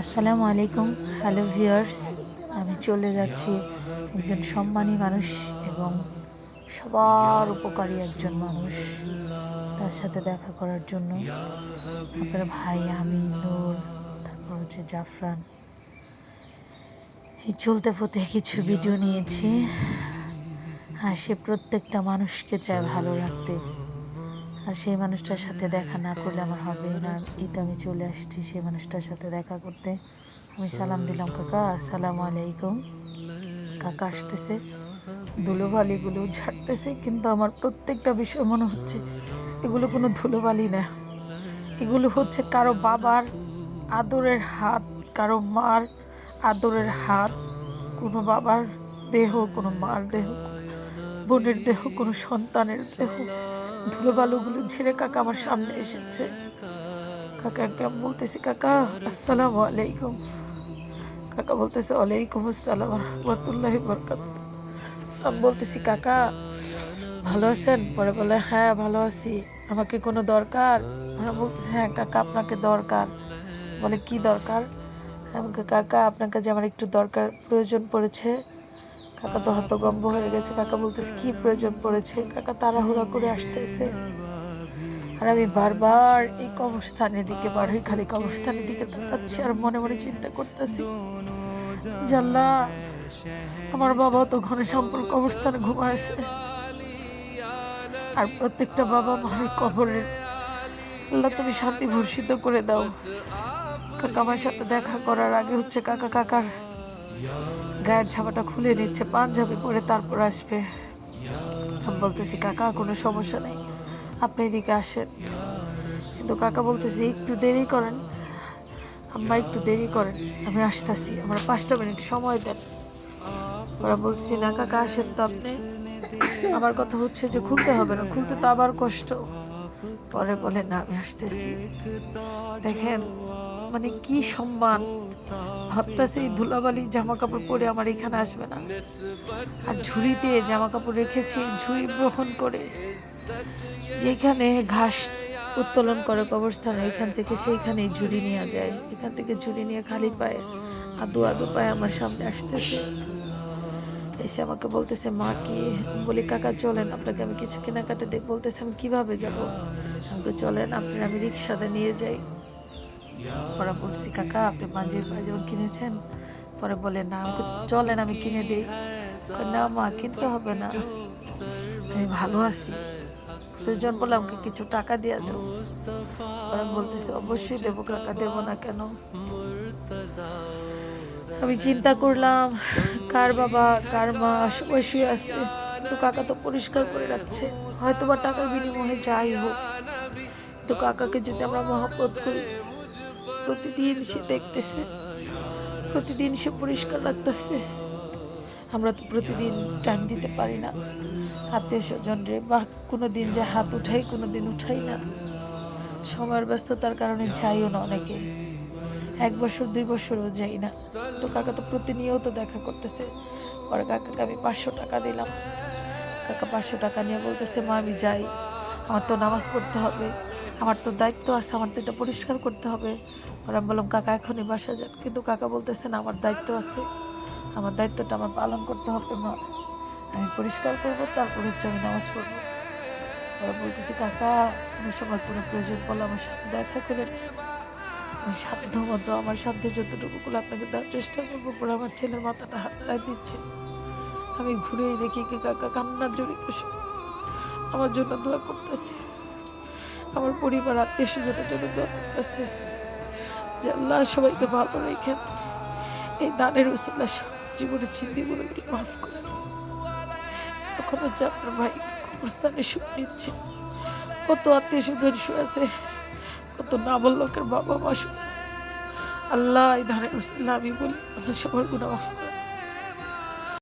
আসসালামু আলাইকুম। Hello viewers আমি চলে যাচ্ছি একজন সম্মানী মানুষ এবং সবার উপকারী একজন মানুষ তার সাথে দেখা করার জন্য। আপনার ভাই আমি, নূর, তারপর হচ্ছে জাফরান। এই চলতে পথে কিছু ভিডিও নিয়েছি। আর সে প্রত্যেকটা মানুষকে চায় ভালো রাখতে। আর সেই মানুষটার সাথে দেখা না করলে আমার হবে না। এই তো আমি চলে আসছি সেই মানুষটার সাথে দেখা করতে। আমি সালাম দিলাম, কাকা, আসসালামু আলাইকুম। কাকা আসতেছে। ধুলোবালিগুলো ঝাড়তেছে, কিন্তু আমার প্রত্যেকটা বিষয় মনে হচ্ছে এগুলো কোনো ধুলোবালি না। এগুলো হচ্ছে কারও বাবার আদরের হাত, কারও মার আদরের হাত, কোনো বাবার দেহ, কোনো মার দেহ, বোনের দেহ, কোনো সন্তানের দেহ। ধুলোবালুগুলো ঝেড়ে কাকা আমার সামনে এসেছে। কাকা কেমন বলতেছি, কাকা, আসসালামু আলাইকুম। কাকা বলতেছে, ওয়ালাইকুম আসসালাম রহমতুল্লাহ বরকাত আমি বলতেছি, কাকা, ভালো আছেন? পরে বলে হ্যাঁ ভালো আছি। আমাকে কোনো দরকার? আমি বলতেছি হ্যাঁ কাকা, আপনাকে দরকার। বলে, কি দরকার? আমাকে কাকা আপনাকে যে আমার একটু দরকার প্রয়োজন পড়েছে। কাকা তো হতগম্ব হয়ে গেছে। কাকা বলতেছে, কি প্রয়োজন পড়েছে? কাকা তাড়াহুড়া করে আসতেছে। আর আমি বারবার এই কবরস্থানের দিকে বাড়ি খালি কবরস্থানের দিকে তাকাচ্ছি আর মনে মনে চিন্তা করতেছি জাল্লা আমার বাবা তো ঘরে সম্পর্ক কবরস্থানে ঘুমাইছে। আর প্রত্যেকটা বাবা মার কবরের আল্লাহ, তুমি শান্তি ভর্ষিত করে দাও। কাকা আমার সাথে দেখা করার আগে হচ্ছে কাকা কাকার গায়ের ছাপাটা খুলে নিচ্ছে, পাঞ্জাবি পরে তারপর আসবে। আমি বলতেছি, কাকা, কোনো সমস্যা নেই, আপনি এদিকে আসেন। কিন্তু কাকা বলতেছি, একটু দেরি করেন। আম্মা, একটু দেরি করেন, আমি আসতেছি, আমার পাঁচটা মিনিট সময় দেন। ওরা বলছি না, কাকা, আসেন তো আপনি। আমার কথা হচ্ছে যে, খুলতে হবে না, খুলতে তো আবার কষ্ট। পরে বলে, না, আমি আসতেছি। দেখেন মানে কি সম্মান? ভাবতেছে এই ধুলাবালি জামা কাপড় পরে আমার এখানে আসবে না। আর ঝুড়িতে জামা কাপড় রেখেছি, ঝুড়ি বহন করে। যেখানে ঘাস উত্তোলন করে কবরস্থানে এখান থেকে সেইখানে ঝুড়ি নিয়ে যায়। এখান থেকে ঝুড়ি নিয়ে খালি পায়ে, আদু আদু পায়ে আমার সামনে আসতেছে। এসে আমাকে বলতেছে, মা কি? বলি, কাকা, চলেন, আপনাকে আমি কিছু কেনাকাটা দিয়ে বলতেছে, আমি কীভাবে যাব? আমাকে চলেন, আপনি, আমি রিক্সাতে নিয়ে যাই। পরে বলছি, কাকা, আপনি মাঞ্জির পায়জামা কিনেছেন, পরে বলে না আমাকে চলেন, আমি কিনে দিই। না, মা, কিনতে হবে না। আমি ভালো আছি। দুজন বলে আমাকে কিছু টাকা দিয়ে দাও। পরে বলতেছে, অবশ্যই দেবো, কাকা, দেবো না কেন? আমি চিন্তা করলাম, কার বাবা, কার মা, সবাই শুয়ে আছে তো কাকা তো পরিষ্কার করে রাখছে। হয়তো বা টাকার বিনিময়ে যাই হোক তো কাকাকে যদি আমরা মহব্বত করি প্রতিদিন সে দেখতেছে। প্রতিদিন সে পরিষ্কার রাখতেছে আমরা তো প্রতিদিন টাইম দিতে পারি না। আত্মীয় স্বজন রে বা কোনো দিন যে হাত উঠাই কোনো দিন উঠাই না। সময়ের ব্যস্ততার কারণে যাইও না অনেকে। এক বছর, দুই বছরও যাই না। তো কাকা তো প্রতিনিয়ত দেখা করতেছে। পরে কাকাকে আমি পাঁচশো টাকা দিলাম। কাকা পাঁচশো টাকা নিয়ে বলতেছে, মা, আমি যাই। আমার তো নামাজ পড়তে হবে। আমার তো দায়িত্ব আছে, আমার তো এটা পরিষ্কার করতে হবে। পরে আমি বললাম, কাকা, এখনই বাসা যান। কিন্তু কাকা বলতেছে না, আমার দায়িত্ব আছে। আমার দায়িত্বটা আমার পালন করতে হবে মা আমি পরিষ্কার করব, তারপর হচ্ছে আমি নামাজ পড়ব। ওরা বলতেছি, কাকা আমি সময় কোনো প্রয়োজন পড়লে আমার সাথে দেখা করে আমি সাধ্য মতো আমার সাধ্যে যতটুকু করে আপনাকে দেওয়ার চেষ্টা করব পরে আমার ছেলের মাথাটা হাতটায় দিচ্ছে। আমি ঘুরেই দেখি কি কাকা কান্নার জড়িত আমার জন্য দোয়া করতেছে। আমার পরিবার, আত্মীয় স্বজনের জন্য দোয়া করতেছে। যে আল্লাহ সবাইকে ভালো রেখেন এই দানের উসিল্লা জীবনের চিন্তিগুলো মাফ করে এখন হচ্ছে আপনার ভাই কবরস্থানে সুখ নিচ্ছে, কত আত্মীয় স্বজন শুয়ে আছে, কত নাবল লোকের বাবা মা শুয়ে আল্লাহ এই ধানের উসিল্লা আমি বলি আল্লাহ সবার গুণা মাফ